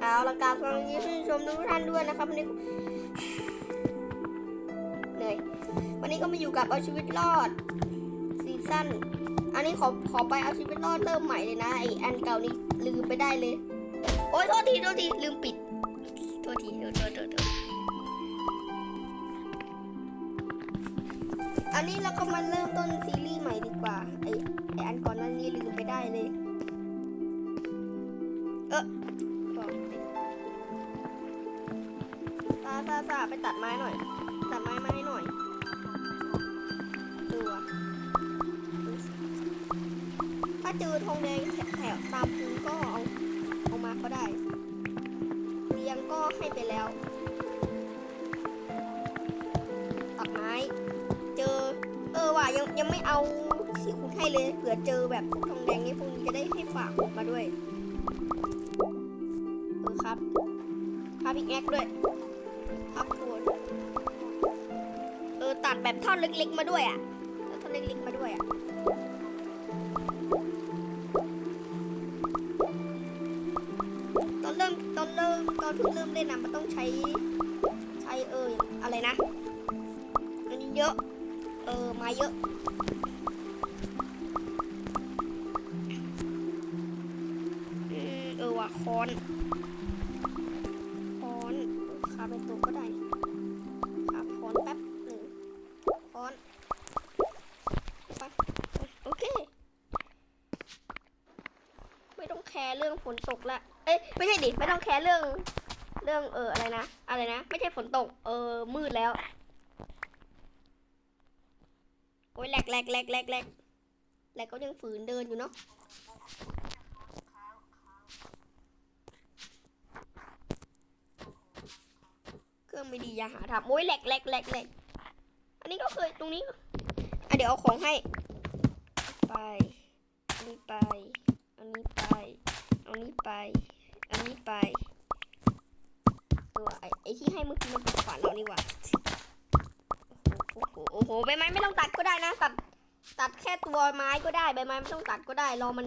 เอาละกาบสวัสดีผู้ชมทุกท่านด้วยนะครับวันนี้เหนื่อยวันนี้ก็มาอยู่กับเอาชีวิตรอดซีซั่นอันนี้ขอขอไปเอาชีวิตรอดเริ่มใหม่เลยนะไออันเก่านี้ลืมไปได้เลย โอ๊ยโทษทีโทษทีลืมปิดโทษทีโทษโทษโทษอันนี้เราก็มาเริ่มต้นซีรีส์ใหม่ดีกว่าไอไออันก่อนนั้นนี้ลืมไปได้เลย เออซาซาซาไปตัดไม้หน่อย ตัดไม้มาให้หน่อยตัวถ้าเจอทองแดงแถวตามพื้นก็เอาเอามาก็ได้เตียงก็ให้ไปแล้ว ตัดไม้ เจอ เออว่ะยังยังไม่เอาที่ขุดให้เลยเผื่อเจอแบบพวกทองแดงนี่พวกนี้จะได้ให้ฝากมาด้วย ครับอีกด้วยครับโคนเออตัดแบบท่อนเล็กๆมาด้วยอะท่อนเล็กๆมาด้วยอะตอนเริ่มตอนเริ่มตอนเพิ่งเริ่มเล่นนะมันต้องใช้ใช้เอออะไรนะอันนี้เยอะ เออมาเยอะอืมเออว่ะคอน ตกละเอ้ยไม่ใช่ดิไม่ต้องแคร์เรื่อง เรื่องเอออะไรนะอะไรนะไม่ใช่ฝนตก เออมืดแล้วโอ้ยแหลกแหลกแหลกแหลกแหลกแหลกก็ยังฝืนเดินอยู่เนาะเครื่องไม่ดีอย่าหาทำโอ้ยแหลกแหลกแหลกแหลกอันนี้ก็เคยตรงนี้อะเดี๋ยวเอาของให้ ไปอันนี้ไป อันนี้ไป อานี้ไป อันนี้ไปเออไอไอที่ให้เมื่อกี้มันเป็นฝันเรานี่หว่าโอ้โหโอ้โหใบไม้ไม่ต้องตัดก็ได้นะตัดตัดแค่ตัวไม้ก็ได้ใบไม้ไม่ต้องตัดก็ได้รอมัน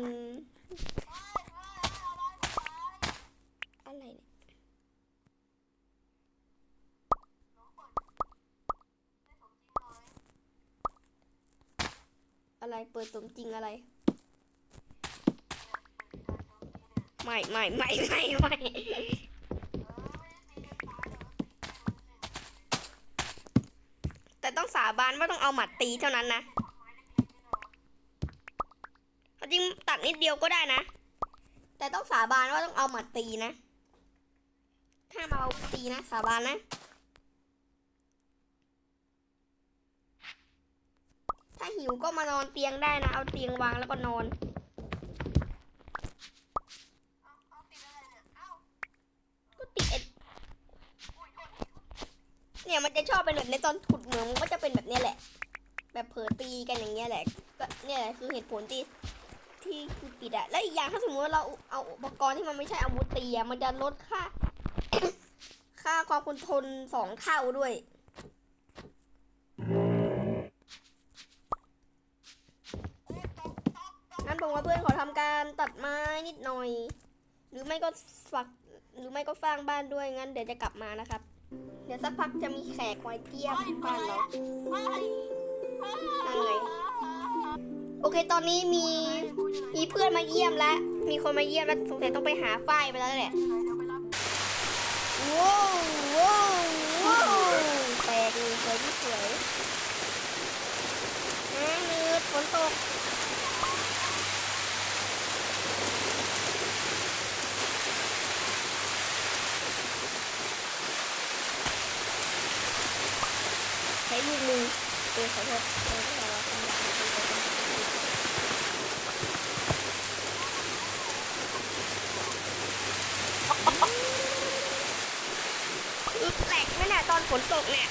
อะไรเนี่ยอะไรเปิดสมจริงอะไร ไม่ไม่ไม่ไม่ไม่แต่ต้องสาบานว่าต้องเอาหมัดตีเท่านั้นนะเอาจริงตัดนิดเดียวก็ได้นะ แต่ต้องสาบานว่าต้องเอาหมัดตีนะถ้ามเอาตีนะ สาบานนะ ถ้าหิวก็มานอนเตียงได้นะ เอาเตียงวางแล้วก็นอน ก็ติดเอ็ด เนี่ยมันจะชอบเป็นแบบในตอนขุดเหมืองมันก็จะเป็นแบบนี้แหละ แบบเผลอตีกันอย่างเงี้ยแหละก็เนี่ยแหละคือเหตุผลที่ที่คือปิดอะและอีกอย่างถ้าสมมติว่าเราเอาอุปกรณ์ที่มันไม่ใช่อาวุธตีอะมันจะลดค่า ค่าความคงทนสองเท่าด้วย งั้นผมกับเพื่อนขอทำการตัดไม้นิดหน่อย หรือไม่ก็ฝัก หรือไม่ก็สร้างบ้านด้วยงั้นเดี๋ยวจะกลับมานะครับ ดี๋ยวสักพักจะมีแขกมาเยี่ยมบ้านเรานั่นไงโอเคตอนนี้มีมีเพื่อนมาเยี่ยมแล้ว มีคนมาเยี่ยมแล้วสงสัยต้องไปหาฝ้ายไปแล้วแหละว้าวว้าวว้าวแปลกเลยสวยที่สวยน้ำมืดฝนตก ช้ลูกมือเออขอโทษเออแต่ว่าผมอยากให้เป็นคนอึ๊บแหลกนั่นแหละตอนฝนตกเนี่ย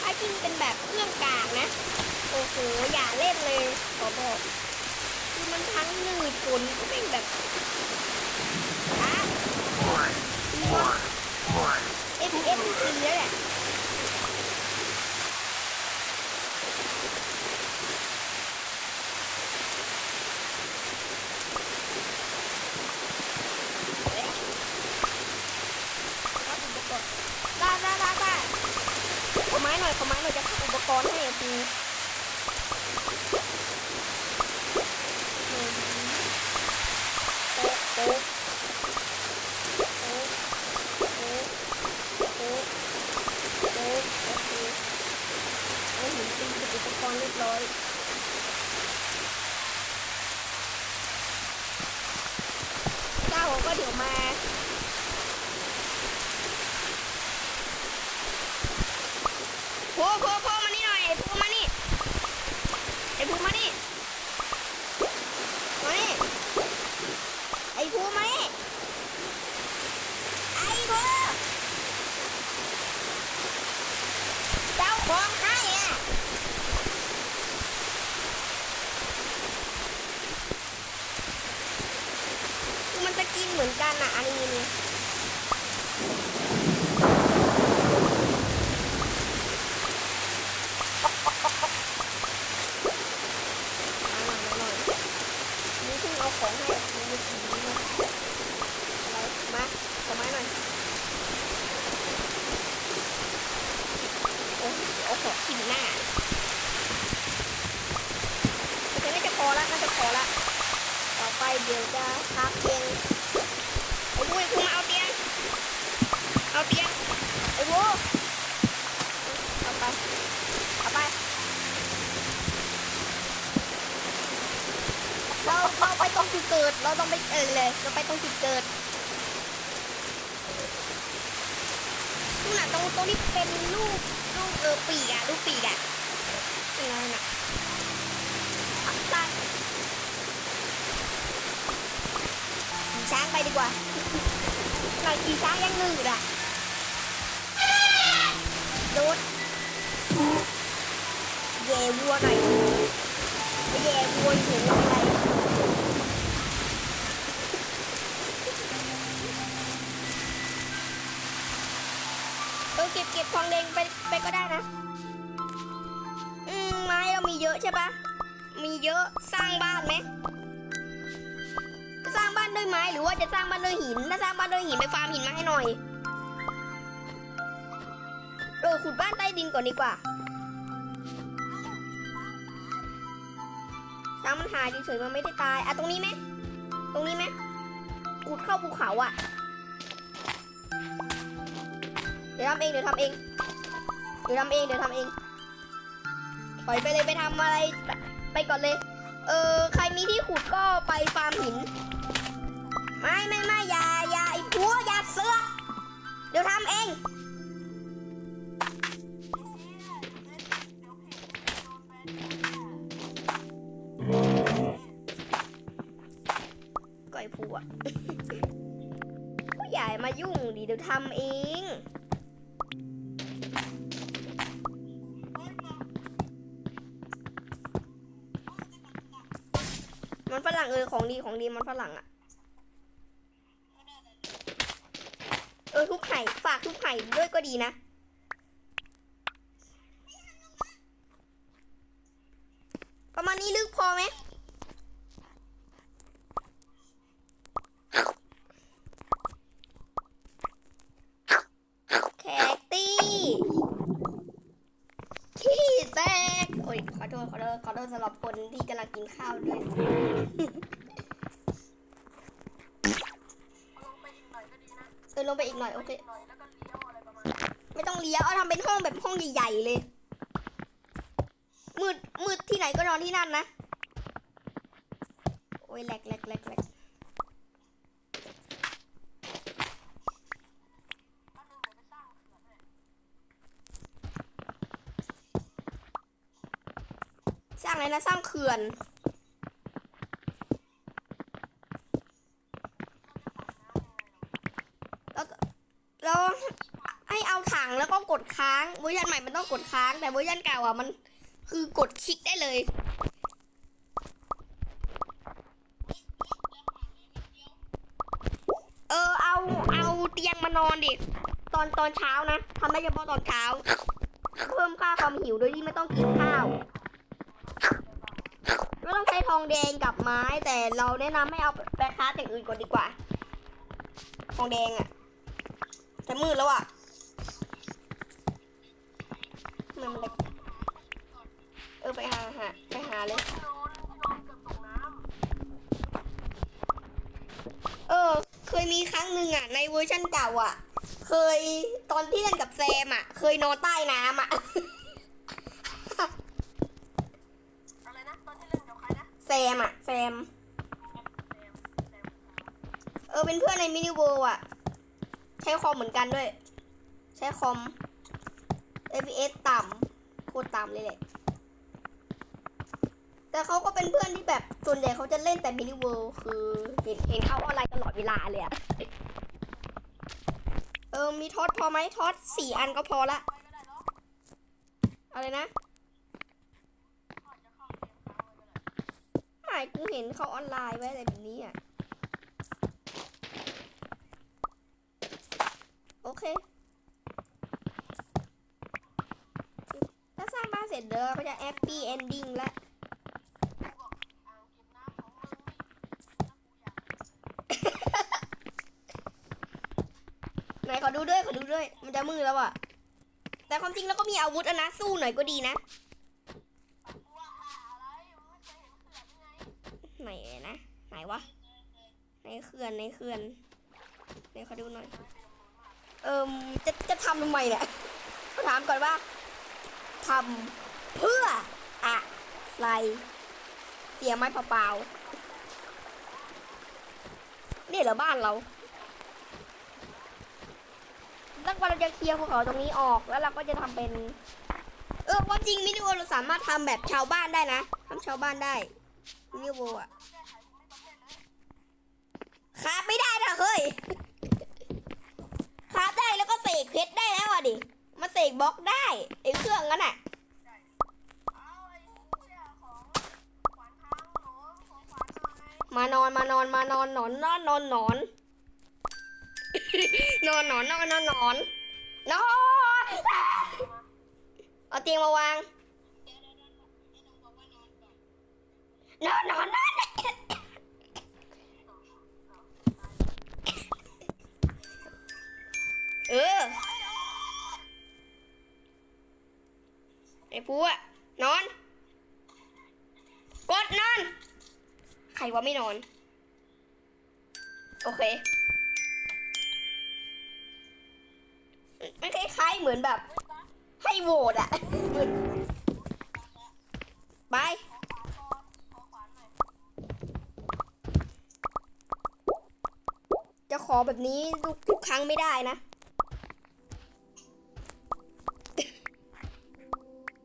ถ้าจริงเป็นแบบเครื่องกลางนะ โอ้โห อย่าเล่นเลย ขอบอก คือมันทั้งหนืดฝนก็เป็นแบบอ่ ถึง F14 แล้วแหละได้ได้ได้ได้ขอไม้หน่อยขอไม้หน่อยจะอุปกรณ์ให้ที เอาเตียงไอ้บุ้เอาไปเอาไปเราเราไปตรงจุดเกิด เราต้องไปเออเลยเราไปตรงจุดเกิดนู่นน่ะตรงตรงที่เป็นลูกลูกเออปีกอะลูกปีกอะตรงนั้นน่ะต้ขี่ช้างไปดีกว่าหน่อยขี่ช้างยังหนึ่งอะ โดดแย่วัวหน่อยแย่วัวอยู่ไม่เป็นไรเออเก็บเก็บทองแดงไปไปก็ได้นะอืมไม้เรามีเยอะใช่ปะมีเยอะสร้างบ้านไหมสร้างบ้านด้วยไม้หรือว่าจะสร้างบ้านด้วยหินถ้าสร้างบ้านด้วยหินไปฟาร์มหินมาให้หน่อย เออขุดบ้านใต้ดินก่อนดีกว่าช้างมันหายเฉยๆมันไม่ได้ตายอะตรงนี้ไหมตรงนี้ไหมขุดเข้าภูเขาอะ เดี๋ยวทำเองเดี๋ยวทำเองเดี๋ยวทำเองเดี๋ยวทำเองปล่อยไปเลยไปทำอะไรไปก่อนเลย เออใครมีที่ขุดก็ไปฟาร์มหิน ไม่ไม่ไม่อย่าอย่าไอ้ผัวอย่าเสือกเดี๋ยวทำเอง ก่อยผัวก็อย่มายุ่งดิเดี๋ยวทำเองมันฝรั่งเออของดีของดีมันฝรั่งอะเออทุบไห่ฝากทุบไห่ด้วยก็ดีนะ อ้ยแหลกแหลกแหลกแหลกสร้างอะไรนะสร้างเขื่อนแล้วแล้วให้เอาถังแล้วก็กดค้างเวอร์ชันใหม่มันต้องกดค้างแต่เวอร์ชันเก่าอะมันคือกดคลิกได้เลย ดิตอนตอนเช้านะทำได้เฉพาะตอนเช้า เพิ่มค่าความหิวโดยที่ไม่ต้องกินข้าวไม่ต้องใช้ทองแดงกับไม้แต่เราแนะนำให้เอาไปค้าแต่างอื่นก่อนดีกว่า ทองแดงอะแต่มืดแล้วอะทำไมมันเล็กเออไปหาหาไปหาเลยเออ เคยมีครั้งหนึ่งอะ ในเวอร์ชันเก่าอะ เคยตอนที่เล่นกับแซมอะ เคยนอนใต้น้ำอะ อะไรนะตอนที่เล่นกับใครนะแซมอะ แซม เออเป็นเพื่อนในมินิเวิลด์อะ ใช้คอมเหมือนกันด้วย ใช้คอม FPS ต่ำโคตรต่ำเลยแหละ แต่เขาก็เป็นเพื่อนที่แบบ ส่วนใหญ่เขาจะเล่นแต่มินิเวิลด์คือ เห็นเห็นเขาออนไลน์ตลอดเวลาเลยอะเออมีท็อตพอไหมท็อตสี่อันก็พอละอะไรนะพ่อจะเข้าเกมางไม่กูเห็นเขาออนไลน์ไว้อะไรแบบนี้อะโอเคถ้าสร้างบ้านเสร็จเดี๋ยวเราก็จะแฮปปี้เอนดิ้งล้ว กูบอกอ่างเก็บน้ำ ของมึงนี่ถ้ากูอยากไหนขอดูด้วยขอดูด้วย มันจะมือแล้วอะ แต่ความจริงแล้วก็มีอาวุธอะนะสู้หน่อยก็ดีนะไหนนะไหนวะในเขื่อนในเขื่อนไหนขอดูหน่อย เอิมจะจะทำทำไมเนี่ยก็ถามก่อนว่าทำเพื่ออะไรเสียไม้เปล่าๆนี่เหรอบ้านเรา วันเราจะเคลียร์ภูเขาตรงนี้ออกแล้วเราก็จะทำเป็น เออความจริงมินิโวเราสามารถทำแบบชาวบ้านได้นะทำชาวบ้านได้มินิโวอะคาไม่ได้นะเฮ้ยคาได้แล้วก็เสกเพชรได้แล้วอะดิมาเสกบล็อกได้ไอ้เครื่องนั้นอะเอานอนทางหนูของขวานทางไงมานอนมานอนมานอนนอนนอนนอนนอน นอนนอนนอนนอนนอนนอนเอาเตียงมาวางนอนนอนนอนเออไอ้ปูอะนอน กดนอน ใครว่าไม่นอน โอเค เหมือนแบบ ให้โหวตอะไปจะขอแบบนี้ทุกครั้งไม่ได้นะ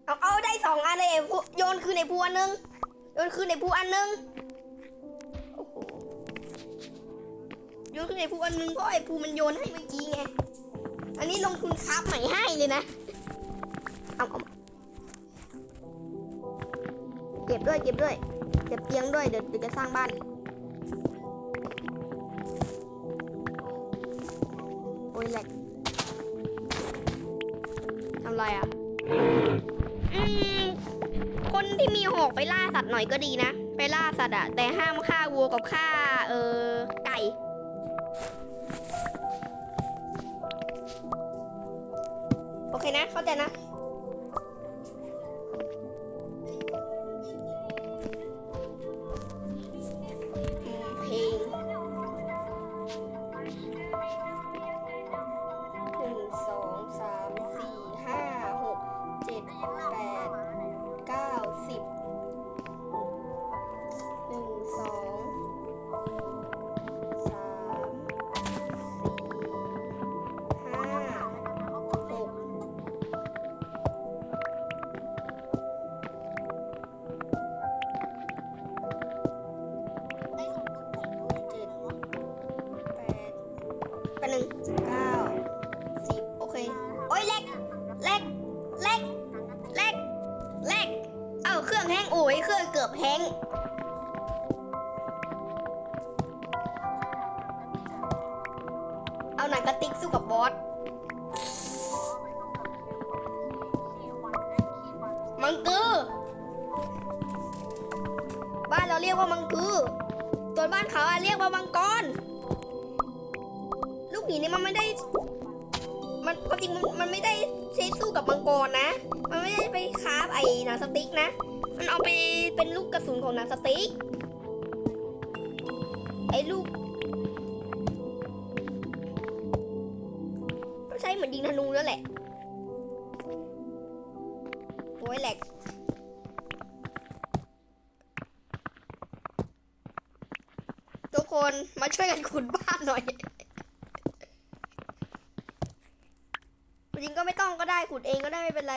เอาเอาได้สองอันเลยโยนคืนในผู้อันหนึงโยนคืนในผู้อันหนึงโยนคืนในผู้อันหนึงเพราะไอ้ผู้มันโยนให้เมื่อกี้ไง อันนี้ลงทุนคราฟใหม่ให้เลยนะ เอาเอาเก็บด้วยเก็บด้วยเก็บเตียงด้วยเดี๋ยวเดี๋ยวจะสร้างบ้าน โอ้ยแหลกทำไรอะ อืม คนที่มีหอกไปล่าสัตว์หน่อยก็ดีนะ ไปล่าสัตว์อะแต่ห้ามฆ่าวัวกับฆ่า เออไก่ เคนะ เข้าใจนะ ปหนึ่งเก้าสิบโอเค โอ้ยเล็กเล็กเล็กเล็กเล็กเอ้าเครื่องแห้งโอ้ยเครื่องเกือบแห้ง คราฟไอ้หนังสติ๊กนะ มันเอาไปเป็นลูกกระสุนของหนังสติ๊ก ไอ้ลูกก็ใช้เหมือนยิงธนูแล้วแหละโอ้ยแหลกทุกคนมาช่วยกันขุดบ้านหน่อยจริงก็ไม่ต้องก็ได้ขุดเองก็ได้ไม่เป็นไร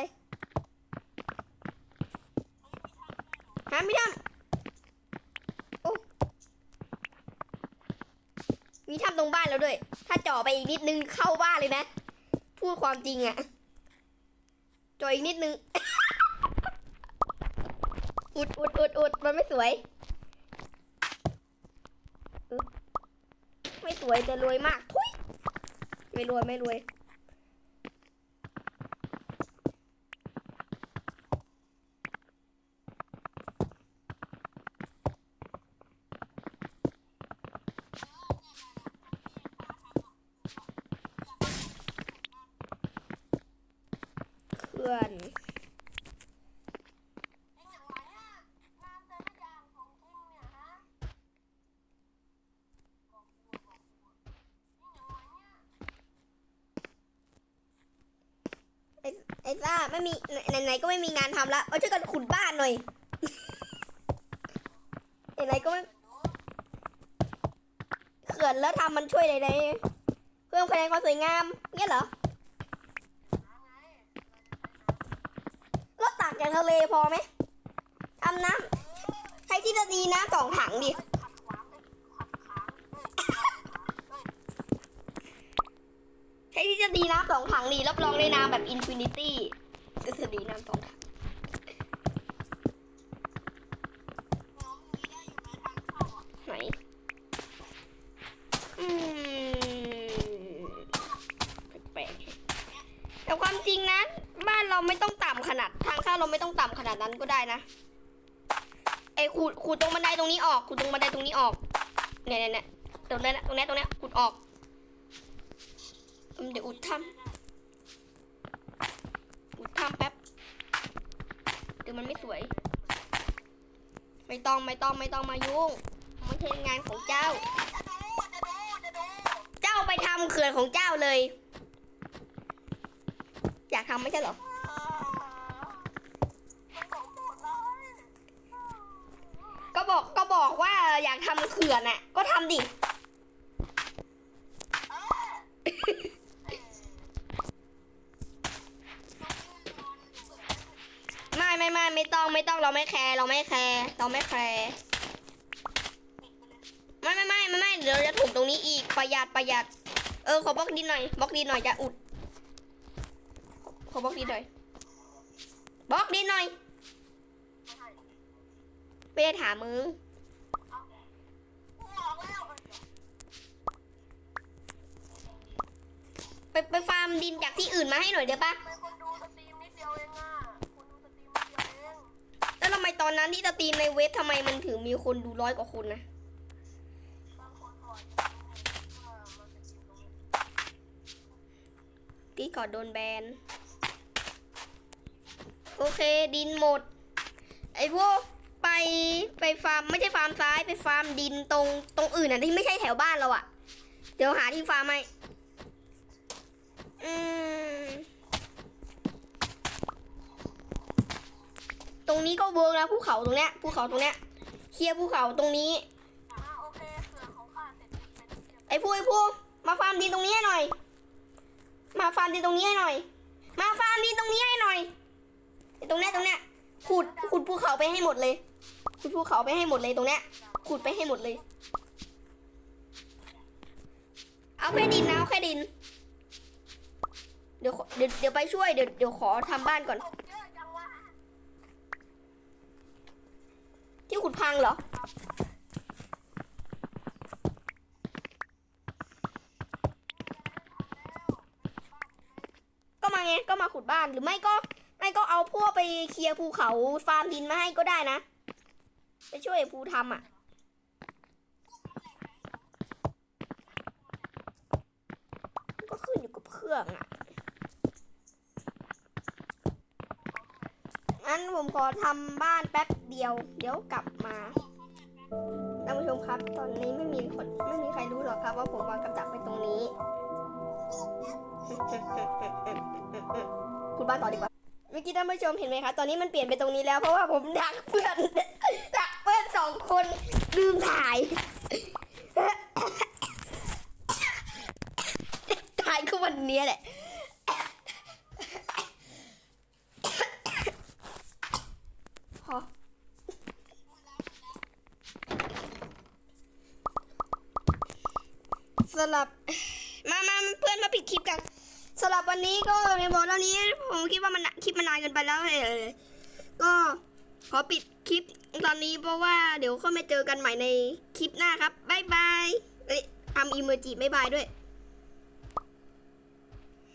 หาไม่ทำโอ้มีทำตรงบ้านแล้วด้วย ถ้าจ่อไปอีกนิดนึงเข้าบ้านเลยนะ พูดความจริงอะจ่ออีกนิดนึง อุดอุดอุดอุดมันไม่สวย ไม่สวยแต่รวยมาก ทุย ไม่รวยไม่รวย เพื่อน จริงอย่างไรอะงานแต่ละอย่างของจริงเนี่ยฮะบอกกูบอกกูจริงอย่างไรเนี่ย ไอ้ซ่าไม่มีไหนๆก็ไม่มีงานทำละเอาช่วยกันขุดบ้านหน่อยไหนๆก็ไม่เขื่อนแล้วทำมันช่วยใดๆเพิ่มคะแนนความสวยงามเนี่ยเหรอน้ำไงรถตักจากทะเลพอไหมทำน้ำใช้ที่จะดีน้ำสองถังดิ ขัดขวางไอ้ขัดขางเอ้ย เอ้ยใช้ที่จะดีน้ำสองถังดิรับรองได้น้ำแบบอินฟินิตี้ก็จะดีน้ำสองถังไหนอืมแปลกๆแต่ความจริงนะ บ้านเราไม่ต้องต่ำขนาด ทางเข้าเราไม่ต้องต่ำขนาดนั้นก็ได้นะไอ้ขูดขูดตรงบันไดตรงนี้ออกขูดตรงบันไดตรงนี้ออกเนี่ยเนี่ยเนี่ยตรงนี้นตรงนี้ตรงนี้ขูดออก อืมเดี๋ยวอุดทำอุดทำแป๊บเดี๋ยวมันไม่สวย ไม่ต้องไม่ต้องไม่ต้องมายุ่งไม่ใช่งานของเจ้า เจ้าไปทำเขื่อนของเจ้าเลย อยากทำไม่ใช่หรอก็บอกก็บอกว่าอยากทำเขื่อนน่ะ ก็ทำดิ ไม่ต้องเราไม่แคร์เราไม่แคร์เราไม่แคร์ไม่ไม่ไม่ไม่ไม่เดี๋ยวจะถูกตรงนี้อีกประหยัดประหยัด เออขอบล็อกดินหน่อยบล็อกดินหน่อยจะอุดขอบล็อกดินหน่อยบล็อกดินหน่อยไม่ได้ถามมึงไปไปฟาร์มดินจากที่อื่นมาให้หน่อยเดี๋ยวปะ อนนั้นที่สตรีมในเว็บทำไมมันถึงมีคนดูร้อยกว่าคนนะบางคนบอกว่ามันเป็นสิ่งตรงนี้ที่ก่อนโดนแบน โอเคดินหมด ไอ้พวกไปไปฟาร์มไม่ใช่ฟาร์มซ้ายไปฟาร์มดินตรงตรงอื่นอะที่ไม่ใช่แถวบ้านเราอะ เดี๋ยวหาที่ฟาร์มให้อืม รงนี้ก็เวิร์กนะภูเขาตรงเนี้ยภูเขาตรงเนี้ยเคลียร์ภูเขาตรงนี้อ่าโอเคเขื่อนของข้าเสร็จเป็นที่เรียบร้อยไอ้พวกไอ้มาฟาร์มดินตรงนี้ให้หน่อย มาฟาร์มดินตรงนี้ให้หน่อย มาฟาร์มดินตรงนี้ให้หน่อยไอ้ตรงเนี้ยตรงเนี้ยขุดขุดภูเขาไปให้หมดเลยขุดภูเขาไปให้หมดเลยตรงเนี้ยขุดไปให้หมดเลย เอาแค่ดินนะเอาแค่ดิน เดี๋ยวขอเดี๋ยวเดี๋ยวไปช่วยเดี๋ยวเดี๋ยวขอทำบ้านก่อน ตกเยอะจังวะ ที่ขุดพังเหรอ ก็มาไงก็มาขุดบ้านหรือไม่ก็ ไม่ก็เอาพวกไปเคลียร์ภูเขาฟาร์มดินมาให้ก็ได้นะ ไปช่วยภูทำอะ ก็ขึ้นอยู่กับเครื่องอะ งั้น ผมขอทำบ้านแป๊บเดียว เดี๋ยวกลับมาท่านผู้ชมครับ ตอนนี้ไม่มีคนไม่มีใครรู้หรอกครับ ว่าผมวางกระดักไปตรงนี้ คุณบ้านต่อดีกว่า เมื่อกี้ท่านผู้ชมเห็นไหมคะ ตอนนี้มันเปลี่ยนไปตรงนี้แล้ว เพราะว่าผมดักเพื่อนดักเพื่อนสองคนันใหม่ในคลิปหน้าครับ บ๊ายบายเอ้ยทำอีโมจิบ๊ายบายด้วย